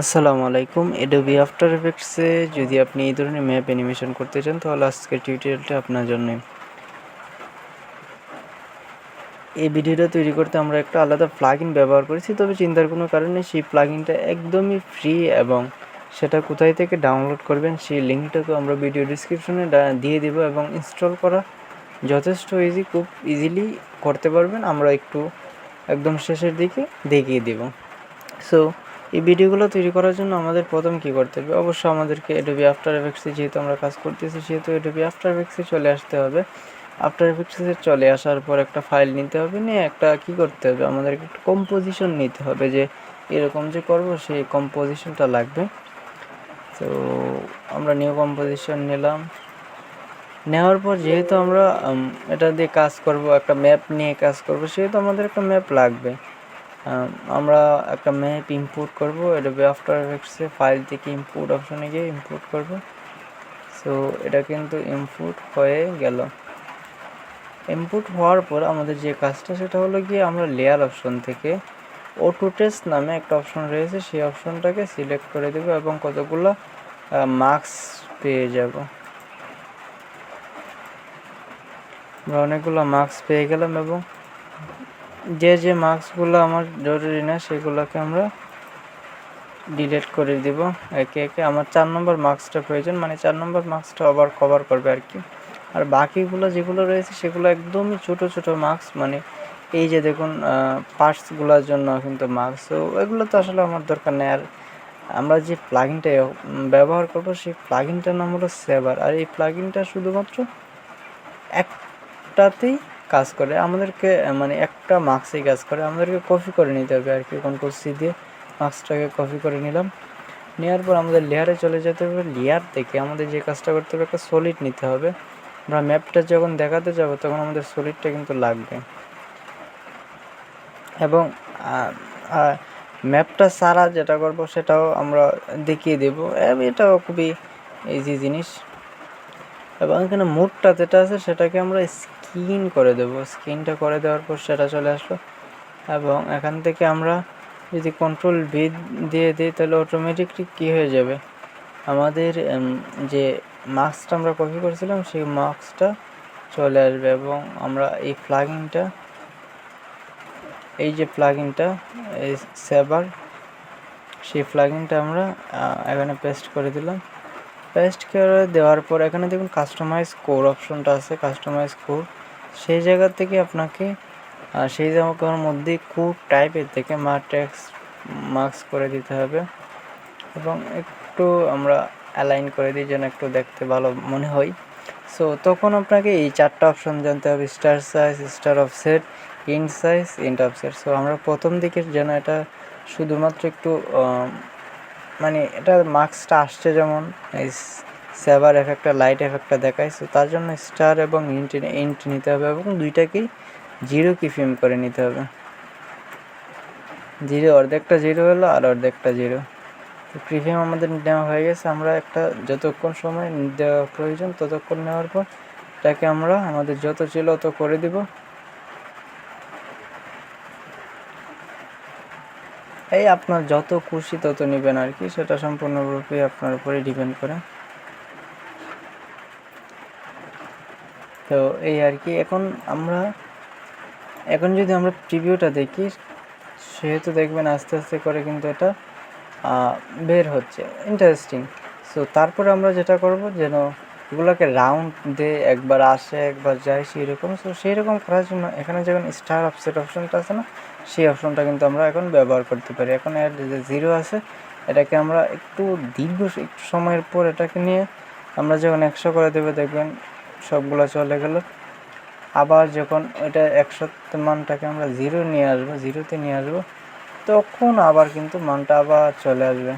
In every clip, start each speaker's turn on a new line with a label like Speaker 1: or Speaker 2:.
Speaker 1: আসসালামু আলাইকুম। Adobe after এফেক্টসে যদি আপনি এই ধরনের ম্যাপ অ্যানিমেশন করতে চান, তাহলে আজকের টিউটোরিয়ালটা আপনার জন্য। এই ভিডিওটা তৈরি করতে আমরা একটা আলাদা প্লাগইন ব্যবহার করেছি, তবে চিন্তার কোনো কারণে সেই প্লাগইনটা একদমই ফ্রি এবং সেটা কোথায় থেকে ডাউনলোড করবেন, সেই লিঙ্কটাকে আমরা ভিডিও ডিসক্রিপশনে দিয়ে দেবো এবং ইনস্টল করা যথেষ্ট ইজি খুব ইজিলি করতে পারবেন। আমরা একটু একদম শেষের দিকে দেখিয়ে দেব। সো এই ভিডিওগুলো তৈরি করার জন্য আমাদের প্রথম কী করতে হবে? অবশ্যই আমাদেরকে এডোবি আফটার এফেক্টসে যেহেতু আমরা কাজ করতেছি, সেহেতু এডোবি আফটার এফেক্টসে চলে আসতে হবে। আফটার এফেক্টসে চলে আসার পর একটা ফাইল নিতে হবে, নিয়ে একটা কি করতে হবে? আমাদেরকে একটু কম্পোজিশন নিতে হবে যে এরকম যে করব, সেই কম্পোজিশনটা লাগবে। তো আমরা নিউ কম্পোজিশন নিলাম। নেওয়ার পর যেহেতু আমরা এটা দিয়ে কাজ করব, একটা ম্যাপ নিয়ে কাজ করব, সেহেতু আমাদের একটা ম্যাপ লাগবে। আমরা একটা ম্যাপ ইম্পোর্ট করব, এটা আফটার এফেক্টসে ফাইল থেকে ইম্পোর্ট অপশনে গিয়ে ইম্পোর্ট করব। সো এটা কিন্তু ইম্পোর্ট হয়ে গেল। ইম্পোর্ট হওয়ার পর আমাদের যে কাজটা, সেটা হলো গিয়ে আমরা লেয়ার অপশন থেকে অটো টেস্ট নামে একটা অপশন রয়েছে, সেই অপশনটাকে সিলেক্ট করে দেবো এবং কতগুলো মার্কস পেয়ে যাব। আমরা অনেকগুলো মার্কস পেয়ে গেলাম এবং যে যে মার্কসগুলো আমার জরুরি না, সেগুলোকে আমরা ডিলিট করে দিব। একে একে আমার চার নম্বর মার্কসটা প্রয়োজন মানে চার নম্বর মার্কসটা আবার কভার করবে আর কি। আর বাকিগুলো যেগুলো রয়েছে, সেগুলো একদমই ছোট ছোট মার্কস মানে এই যে দেখুন পার্টসগুলোর জন্য কিন্তু মার্কস তো এগুলো তো আসলে আমার দরকার নেই। আর আমরা যে প্লাগিনটা ব্যবহার করব, সেই প্লাগিনটার নাম হলো সেভার আর এই প্লাগিনটা শুধুমাত্র একটাতেই কাজ করে, আমাদেরকে মানে একটা মার্কসেই কাজ করে, আমাদেরকে কপি করে নিতে হবে আর কি, কোন সি দিয়ে মার্কসটাকে কপি করে নিলাম। নেওয়ার পর আমাদের লেয়ারে চলে যেতে হবে। লেয়ার থেকে আমাদের যে কাজটা করতে হবে, একটা সলিড নিতে হবে। আমরা ম্যাপটা যখন দেখাতে যাব, তখন আমাদের সলিডটা কিন্তু লাগবে। এবং ম্যাপটা সারা যেটা করব, সেটাও আমরা দেখিয়ে দেব। এটাও খুবই ইজি জিনিস। এবং এখানে মুডটা যেটা আছে, সেটাকে আমরা স্ক্রিন করে দেবো। স্ক্রিনটা করে দেওয়ার পর সেটা চলে আসলো। এবং এখান থেকে আমরা যদি কন্ট্রোল ভি দিয়ে দিই, তাহলে অটোমেটিকলি কী হয়ে যাবে? আমাদের যে মাস্কটা আমরা কপি করেছিলাম, সেই মাস্কটা চলে আসবে এবং আমরা এই প্লাগিনটা এই যে প্লাগিনটা এই সেভার সেই প্লাগিনটা আমরা এখানে পেস্ট করে দিলাম। পেস্ট করে দেওয়ার পর এখানে দেখুন কাস্টমাইজ কোর অপশনটা আছে কাস্টমাইজ কোর সেই জায়গা থেকে আপনাকে সেই জায়গার মধ্যে কোড টাইপের থেকে মার্টেক্স মার্কস করে দিতে হবে। এবং একটু আমরা অ্যালাইন করে দিই যেন একটু দেখতে ভালো মনে হয়। সো তখন আপনাকে এই চারটা অপশন জানতে হবে star size star offset in size int offset so আমরা প্রথম দিকে যেন এটা শুধুমাত্র একটু মানে এটা মার্কসটা আসছে যেমন সেভার এফেক্টটা, লাইট এফেক্টটা দেখায়। সো তার জন্য স্টার এবং ইন্ট ইন্ট নিতে হবে এবং দুইটাকেই জিরো কি ফিল্ম করে নিতে হবে। জিরো, অর্ধেকটা জিরো হলো আর অর্ধেকটা জিরো। তো প্রিভিয়াম আমাদের নেওয়া হয়ে গেছে। আমরা একটা যতক্ষণ সময় দেওয়া প্রয়োজন ততক্ষণ নেওয়ার পর এটাকে আমরা আমাদের যত ছিল তত করে দিব। এই আপনার যত খুশি তত নেবেন আর কি। সেটা সম্পূর্ণরূপে আপনার উপরে ডিপেন্ড করে। তো এই আর কি। এখন আমরা, এখন যদি আমরা প্রিভিউটা দেখি, সেহেতু দেখবেন আস্তে আস্তে করে কিন্তু এটা বের হচ্ছে। ইন্টারেস্টিং সো তারপরে আমরা যেটা করব, যেন এগুলোকে রাউন্ড দে, একবার আসে, একবার যায় সেই রকম সো সেই রকম করার জন্য এখানে যখন স্টার অফসেট অপশনটা আছে না, সেই অপশনটা কিন্তু আমরা এখন ব্যবহার করতে পারি। এখন এর যে জিরো আছে, এটাকে আমরা একটু দীর্ঘ একটু সময়ের পর এটাকে নিয়ে আমরা যখন একশো করে দেবে, দেখবেন সবগুলো চলে গেল। আবার যখন ওইটা একশো মানটাকে আমরা জিরো নিয়ে আসব, জিরোতে নিয়ে আসব, তখন আবার কিন্তু মানটা আবার চলে আসবে।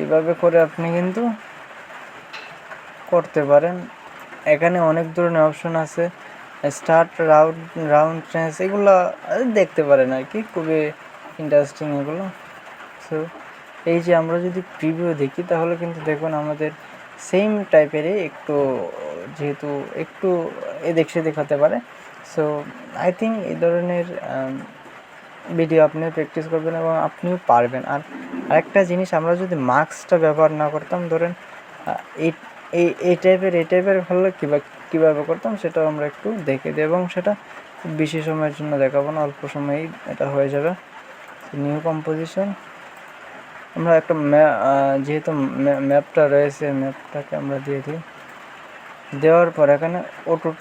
Speaker 1: এইভাবে করে আপনি কিন্তু করতে পারেন। এখানে অনেক ধরনের অপশন আছে। স্টার্ট রাউন্ড রাউন্ড চেঞ্জ এগুলো দেখতে পারেন আর কি, খুবই ইন্টারেস্টিং এগুলো। সো এই যে আমরা যদি প্রিভিউ দেখি, তাহলে কিন্তু দেখুন আমাদের সেম টাইপেরই একটু, যেহেতু একটু এদিক সেদিক হতে পারে। সো আই থিঙ্ক এই ধরনের ভিডিও আপনিও প্র্যাকটিস করবেন এবং আপনিও পারবেন। আর আরেকটা জিনিস, আমরা যদি মাস্কটা ব্যবহার না করতাম, ধরেন এই এই এই টাইপের এই টাইপের হলে কীভাবে কীভাবে করতাম, সেটাও আমরা একটু দেখে দিই এবং সেটা বেশি সময়ের জন্য দেখাবো না, অল্প সময়েই এটা হয়ে যাবে। নিউ কম্পোজিশন আমরা একটা যেহেতু ম্যা- ম্যাপটা রয়েছে, ম্যাপটাকে আমরা দিয়ে দিই। দেওয়ার পর এখানে অটো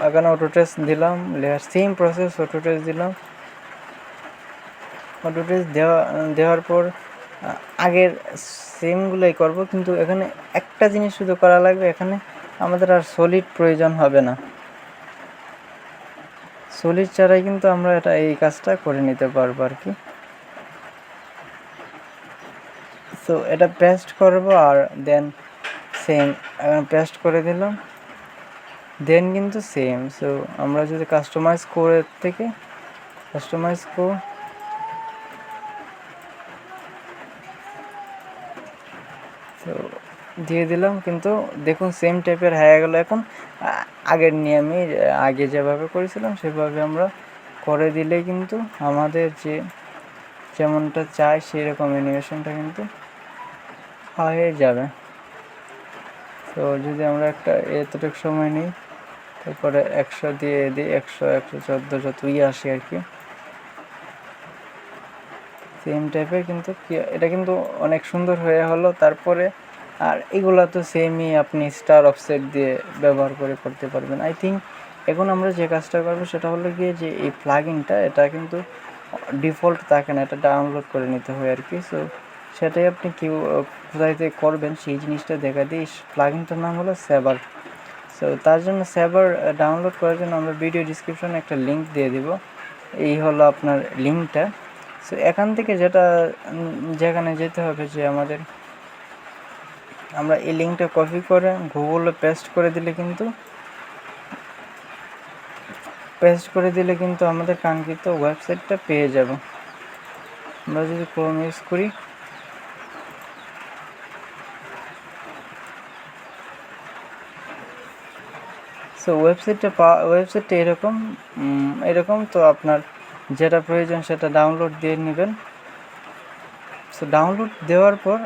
Speaker 1: এখানে অটো টেস্ট দিলাম layer same process auto test দিলাম। অটো টেস্ট দেওয়া, দেওয়ার পর আগের সেমগুলোই করব, কিন্তু এখানে একটা জিনিস শুধু করা লাগবে, এখানে আমাদের আর সলিড প্রয়োজন হবে না। সলিড ছাড়াই কিন্তু আমরা এটা এই কাজটা করে নিতে পারব আর কি। তো এটা পেস্ট করব আর দেন সেম পেস্ট করে দিলাম। দেন কিন্তু সেম সো আমরা যদি কাস্টমাইজ করে থেকে কাস্টমাইজ কো। দিয়ে দিলাম, কিন্তু দেখুন সেম টাইপের হয়ে গেল এখন। আগের নিয়মে আগে যেভাবে করেছিলাম, সেভাবে আমরা করে দিলে কিন্তু আমাদের যে যেমনটা চাই, সেরকম অ্যানিমেশনটা কিন্তু হয়ে যাবে। তো যদি আমরা একটা এতটুকু সময় নিই, তারপরে একশো দিয়ে দিই, একশো একশো চোদ্দ যতই আসে আর কি। সেম টাইপের কিন্তু এটা কিন্তু অনেক সুন্দর হয়ে হলো। তারপরে আর এগুলো তো সেমই আপনি স্টার অফসেট দিয়ে ব্যবহার করে করতে পারবেন। আই থিঙ্ক এখন আমরা যে কাজটা করব সেটা হলো গিয়ে যে এই প্লাগিনটা এটা কিন্তু ডিফল্ট থাকে না, এটা ডাউনলোড করে নিতে হয় আর কি। সো সেটাই আপনি কেউ কোথায় করবেন সেই জিনিসটা দেখা দিই প্লাগিনটার নাম হলো সেভার সো তার জন্য সেভার ডাউনলোড করার জন্য আমরা ভিডিও ডিসক্রিপশনে একটা লিঙ্ক দিয়ে দিব। এই হলো আপনার লিঙ্কটা সো এখান থেকে যেটা যেখানে যেতে হবে যে আমাদের, আমরা এই লিঙ্কটা কপি করে গুগলে পেস্ট করে দিলে কিন্তু পেস্ট করে দিলে কিন্তু আমাদের কাঙ্ক্ষিত ওয়েবসাইটটা পেয়ে যাব। আমরা যদি ক্রোম ইউজ করি সো ওয়েবসাইটটা ওয়েবসাইটটা এরকম এরকম তো আপনার যেটা প্রয়োজন সেটা ডাউনলোড দিয়ে নেবেন। সো ডাউনলোড দেওয়ার পর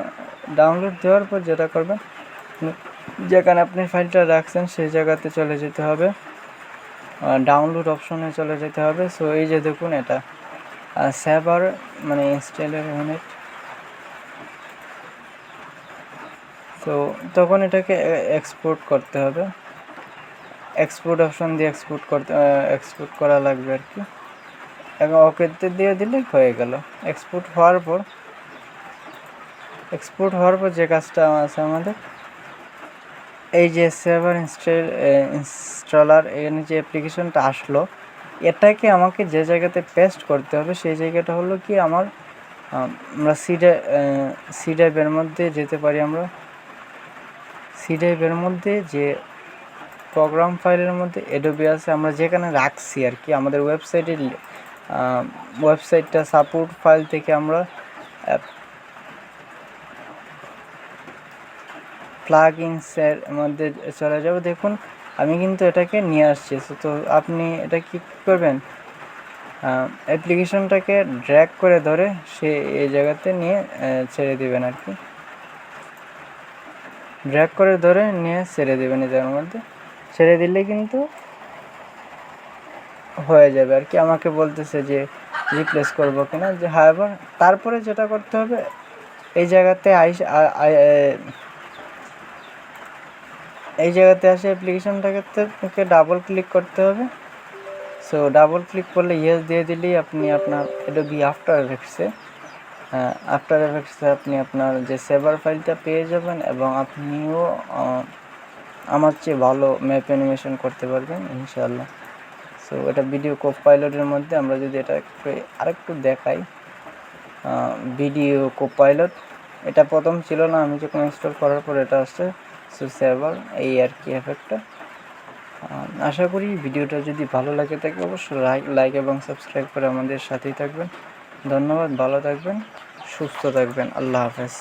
Speaker 1: ডাউনলোড দেওয়ার পর যেটা করবেন, যেখানে আপনি ফাইলটা রাখছেন সেই জায়গাতে চলে যেতে হবে। ডাউনলোড অপশনে চলে যেতে হবে। সো এই যে দেখুন এটা। সেভার মানে ইনস্টলের ইউনিট তো তখন এটাকে এক্সপোর্ট করতে হবে। এক্সপোর্ট অপশন দিয়ে এক্সপোর্ট করতে এক্সপোর্ট করা লাগবে আর কি। এখন ওকেতে দিয়ে দিলে হয়ে গেল। এক্সপোর্ট হওয়ার পর এক্সপোর্ট হওয়ার পর যে কাজটা আছে আমাদের এই যে সেভার ইনস্টল ইনস্টলার এখানে যে অ্যাপ্লিকেশনটা আসলো এটাকে আমাকে যে জায়গাতে পেস্ট করতে হবে সেই জায়গাটা হলো কি আমার আম, আমরা সি সি ড্রাইভের মধ্যে যেতে পারি আমরা। সি ড্রাইভের মধ্যে যে প্রোগ্রাম ফাইলের মধ্যে এডোবি আছে। আমরা যেখানে রাখছি আর কি, আমাদের ওয়েবসাইটের ওয়েবসাইটটা সাপোর্ট ফাইল থেকে আমরা প্লাগ ইনসের মধ্যে চলে যাব। দেখুন, আমি কিন্তু এটাকে নিয়ে আসছি। তো আপনি এটা কি করবেন? অ্যাপ্লিকেশনটাকে ড্র্যাগ করে ধরে সে এই জায়গাতে নিয়ে ছেড়ে দিবেন আর কি। ড্র্যাগ করে ধরে নিয়ে ছেড়ে দেবেন এই জায়গার মধ্যে। ছেড়ে দিলে কিন্তু হয়ে যাবে। আর কি আমাকে বলতেছে যে রিপ্লেস করব কিনা। যে হ্যাঁ তারপরে যেটা করতে হবে, এই জায়গাতে আইস এই জায়গাতে আসে অ্যাপ্লিকেশনটাকে ডাবল ক্লিক করতে হবে। সো ডাবল ক্লিক করলে ইয়েস দিয়ে দিলেই আপনি আপনার এডোবি আফটার এফেক্টসে আফটার এফেক্টসে আপনি আপনার যে সেভার ফাইলটা পেয়ে যাবেন এবং আপনিও আমার চেয়ে ভালো ম্যাপ অ্যানিমেশন করতে পারবেন, ইনশাআল্লাহ। সো এটা ভিডিও কোপ পাইলটের মধ্যে আমরা যদি এটা একটু, আরেকটু দেখাই। ভিডিও কোপ পাইলট এটা প্রথম ছিল না, আমি যখন ইনস্টল করার পর এটা আসছে সো সেভার এই আর কি এফেক্টটা আশা করি ভিডিওটা যদি ভালো লাগে থাকে অবশ্যই লাইক লাইক এবং সাবস্ক্রাইব করে আমাদের সাথেই থাকবেন। ধন্যবাদ, ভালো থাকবেন, সুস্থ থাকবেন, আল্লাহ হাফেজ।